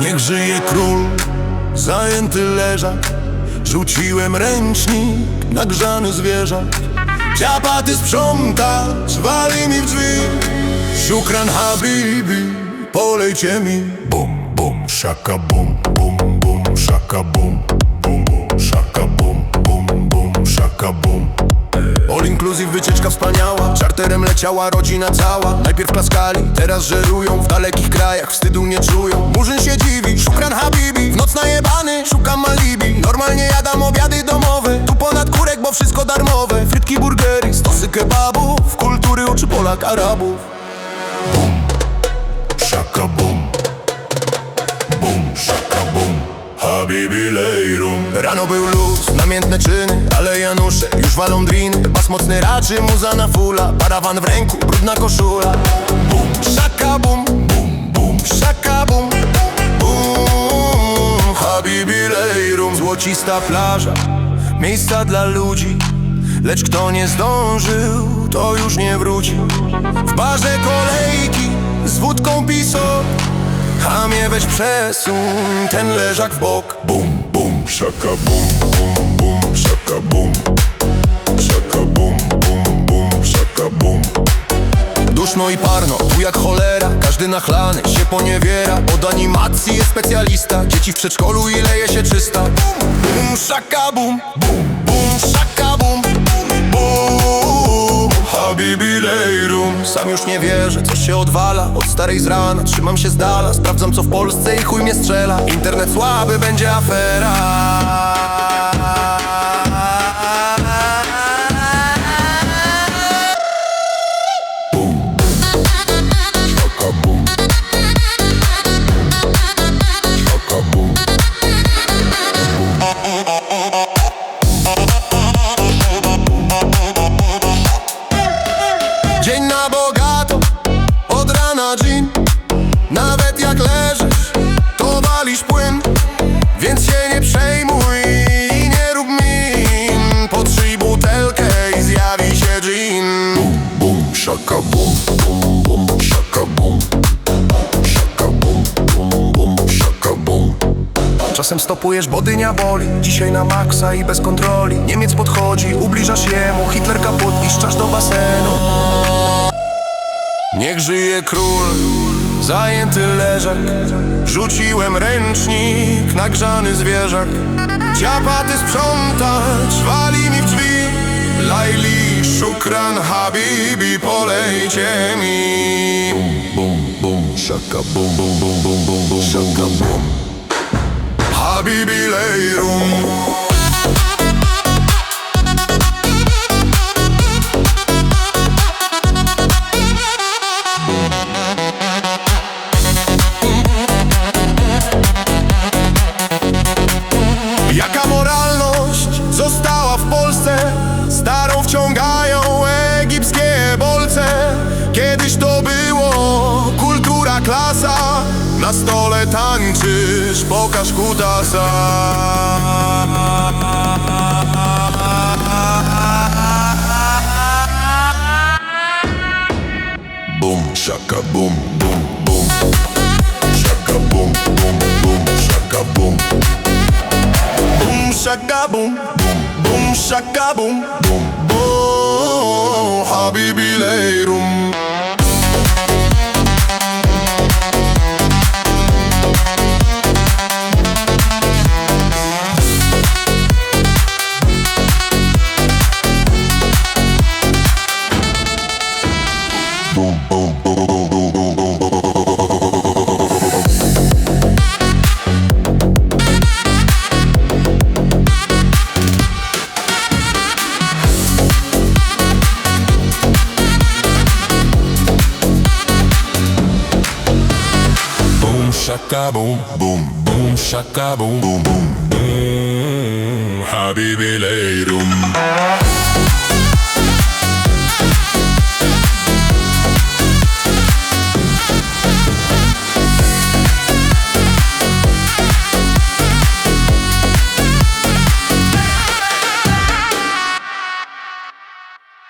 Niech żyje król, zajęty leżak. Rzuciłem ręcznik, nagrzany zwierzak. Ciapaty sprzątać, wali mi w drzwi. Szukran habibi, polejcie mi. Bum, bum, szaka bum, bum, bum, szaka bum, inclusive wycieczka wspaniała. Czarterem leciała rodzina cała. Najpierw klaskali, teraz żerują. W dalekich krajach wstydu nie czują. Murzyn się dziwi, szukran habibi. W noc najebany, szukam alibi. Normalnie jadam obiady domowe. Tu ponad kurek, bo wszystko darmowe. Frytki, burgery, stosy kebabów. Kultury oczy Polak, Arabów Habibi Rano był luz, namiętne czyny Ale Janusze już walą driny. Bas mocny raczy, muza na fula Parawan w ręku, brudna koszula. Bum, szaka bum Bum, bum, szaka bum Bum, Habibi Złocista plaża Miejsca dla ludzi. Lecz kto nie zdążył, to już nie wróci. W barze kolejki mnie weź przesuń ten leżak w bok. Bum, bum, szaka bum, bum, bum, szaka bum. Szaka bum, bum, bum, szaka bum. Duszno i parno, tu jak cholera. Każdy nachlany się poniewiera. Od animacji jest specjalista. Dzieci w przedszkolu i leje się czysta. Bum, bum, szaka bum. Bum, bum, szaka bum Bum, Habibi Sam już nie wierzę, coś się odwala. Od starej z rana, trzymam się z dala. Sprawdzam co w Polsce i chuj mnie strzela. Internet słaby, będzie afera na bogato, od rana gin. Nawet jak leżysz, to walisz płyn Więc się nie przejmuj i nie rób min. Potrzyj butelkę i zjawi się gin. Bum, bum, szaka bum, bum, bum, szaka bum. Szaka bum, bum, bum, szaka bum. Czasem stopujesz, bo dynia boli. Dzisiaj na maksa i bez kontroli. Niemiec podchodzi, ubliżasz jemu. Hitler kaput i szczasz do basenu Niech żyje król, zajęty leżak. Rzuciłem ręcznik, nagrzany zwierzak. Ciapaty sprzątać, wali mi w drzwi. Laili, szukran, habibi, polejcie mi. Bum, bum, bum, szaka bum, bum, bum, bum, bum, szaka bum Habibi lejrum klasa Na stole tańczysz, pokaż kutasa Bum, szaka bum, bum, bum Szaka bum, bum, bum, szaka bum Boom shaka boom, boom boom shaka boom, boom boom. Habibi leyrum. Shaka boom boom boom shaka boom boom boom boom. Habibi leyrum